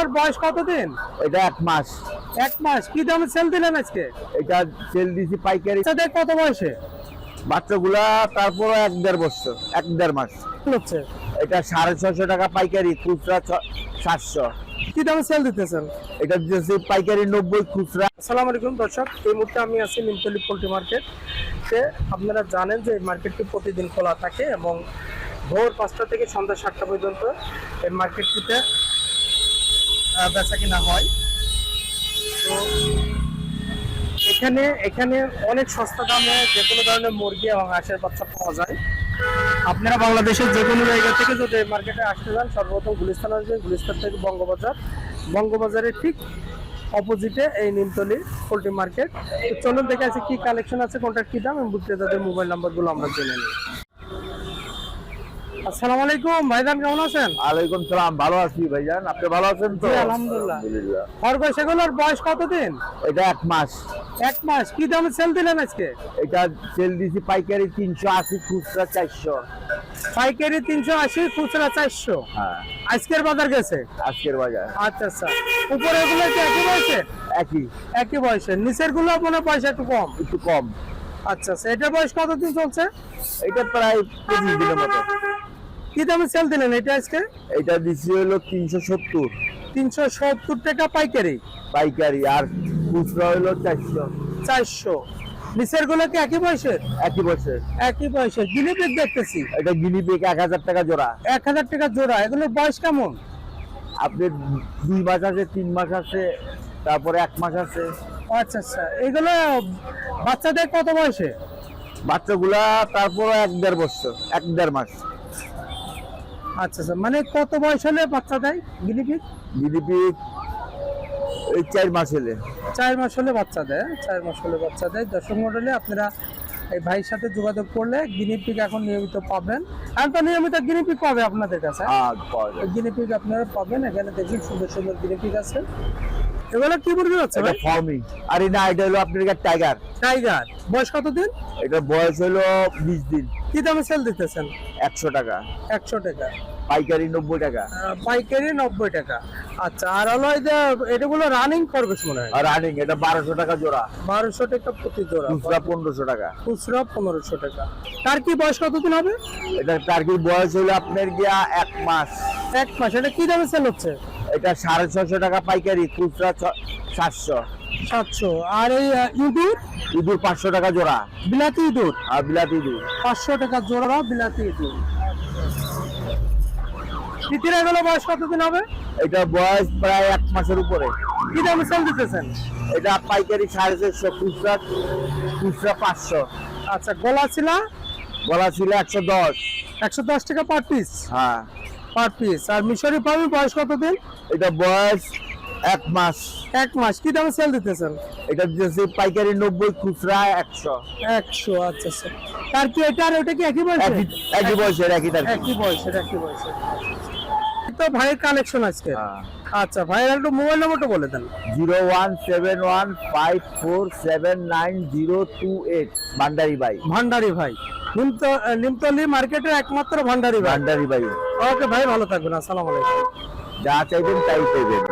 এগুলোর বয়স কতদিন? এটা এক মাস। এক মাস। কি দামে সেল দিলেন আজকে? এটা সেল দিছি পাইকারি। বাচ্চাদের কত বয়সে? বাচ্চাগুলা তারপর এক দেড় বছর এক দেড় মাস। হচ্ছে। এটা সাড়ে ছশো টাকা পাইকারি খুচরা সাতশো। কি দামে সেল দিতেছেন? এটা দিতেছি পাইকারি নব্বই খুচরা। আসসালামু আলাইকুম দর্শক। এই মুহূর্তে আমি আছি নিমতলি পোল্ট্রি মার্কেট। তে আপনারা জানেন যে এই মার্কেটটি প্রতিদিন খোলা থাকে এবং ভোর পাঁচটা থেকে সন্ধ্যা সাতটা পর্যন্ত এই মার্কেটটিতে বেচা কিনা হয়। তো এখানে এখানে অনেক সস্তা দামে যে কোনো ধরনের মুরগি এবং হাঁসের বাচ্চা পাওয়া যায়। আপনারা বাংলাদেশের যে কোনো জায়গা থেকে যদি মার্কেটে আসতে চান সর্বপ্রথম গুলিস্তান আসবেন, গুলিস্তান থেকে বঙ্গবাজার। বঙ্গবাজারের ঠিক অপোজিটে এই নিমতলি পোলট্রি মার্কেট। চলুন দেখে আছে কি কালেকশন আছে, কোনটার কি দাম, এবং বিক্রেতাদের মোবাইল নাম্বারগুলো আমরা জেনে নিই। আসসালামু আলাইকুম ভাইজান কেমন আছেন? আলাইকুম সালাম ভালো আছি ভাইজান। আপনি ভালো আছেন তো? আলহামদুলিল্লাহ। খরগোশ এগুলোর বয়স কতদিন? এটা এক মাস। এক মাস। কি দামে সেল দিলেন আজকে? এটা সেল দিছি পাইকারি তিনশো আশি খুচরা চারশো। পাইকারি তিনশো আশি খুচরা চারশো। হ্যাঁ। আজকের বাজার গেছে? আজকের বাজার। আচ্ছা আচ্ছা। উপরে এগুলো কি একই বয়সে? একই। একই বয়সে। নিচেরগুলো মনে পয়সা একটু কম। একটু কম। আচ্ছা আচ্ছা। এটার বয়স কতদিন চলছে? এটা প্রায় পঁচিশ দিনের মতো। কি দামে সেল দিলেন এটা আজকে? এটা দিছি হলো তিনশো সত্তর। তিনশো সত্তর টাকা পাইকারি। পাইকারি আর খুচরা হলো চারশো। চারশো। নিচেরগুলো কি একই বয়সের? একই বছর একই বয়সের। গিনিপিক দেখতেছি। এটা গিনি পিক এক হাজার টাকা জোড়া। এক হাজার টাকা জোড়া। এগুলোর বয়স কেমন? আপনি দুই মাস আছে তিন মাস আছে তারপরে এক মাস আছে। আচ্ছা আচ্ছা। এগুলো বাচ্চাদের কত বয়সে? বাচ্চাগুলা তারপর এক দেড় বছর এক দেড় মাস। আচ্ছা আচ্ছা। মানে কত বয়স হলে বাচ্চা দেয় গিনিপিক জিডিপি এই চার মাস হলে। চার মাস হলে বাচ্চা দেয় চার মাস হলে বাচ্চা দেয়। দশম মডেলে আপনারা এই ভাইয়ের সাথে যোগাযোগ করলে গিনিপিক এখন নিয়মিত পাবেন। এখন তো নিয়মিত গিনিপিক পাবে আপনাদের কাছে। গিনিপিক আপনারা পাবেন। এখানে দেখুন সুন্দর সুন্দর গিনিপিক আছে। এগুলো কি মুরগি হচ্ছে এটা ফার্মিং আর এই না এটা হলো আপনার টাইগার টাইগার বয়স কতদিন? এটা বয়স হলো বিশ দিন। কি দামে সেল দিতেছেন? একশো টাকা। একশো টাকা। পাইকারি নব্বই টাকা। পাইকারি নব্বই টাকা। আচ্ছা আর হলো যে এটাগুলো রানিং খরগোশ মনে হয়? রানিং এটা বারোশো টাকা জোড়া। বারোশো টাকা প্রতি জোড়া। খুচরা পনেরোশো টাকা। খুচরা পনেরোশো টাকা। তার কি বয়স কতদিন হবে? এটা টার্কির বয়স হলো আপনার গিয়া এক মাস। এক মাস। এটা কি দামে সেল হচ্ছে? এটা সাড়ে ছশো টাকা পাইকারি খুচরা সাতশো। সাতশো। আর এই ইঁদুর? ইঁদুর পাঁচশো টাকা জোড়া। বিলাতি ইঁদুর? আর বিলাতি ইঁদুর। পাঁচশো টাকা জোড়া বিলাতি ইঁদুর। তিতির এগুলো বয়স কতদিন হবে? এটা বয়স প্রায় এক মাসের উপরে। কি দামে সেল দিতেছেন? এটা পাইকারি সাড়ে চারশো খুচরা খুচরা পাঁচশো। আচ্ছা গলা ছিলা? বলা ছিল একশো দশ। একশো দশ টাকা পার পিস হ্যাঁ। পার পিস আর মিশরি পাবি বয়স কতদিন? এটা বয়স এক মাস। এক মাস। কি দামে সেল দিতেছেন? এটা দিতেছে পাইকারি নব্বই খুচরা একশো। একশো আচ্ছা আচ্ছা। তার কি এটা আর ওটা কি একই বয়স একই বয়সের একই তার একই বয়সের একই বয়সের। তো ভাইয়ের কালেকশন আজকে। হ্যাঁ। আচ্ছা ভাইয়ের একটু মোবাইল নাম্বারটা বলে দেন। Zero one seven one five four seven nine zero two eight. Bhandari by Bhandari ভাই। নিমতলি মার্কেটের একমাত্র ভান্ডারি ভান্ডারি ভাই। ওকে ভাই ভালো থাকবেন আসসালামু আলাইকুম। যা চাইবেন তাই পাইবেন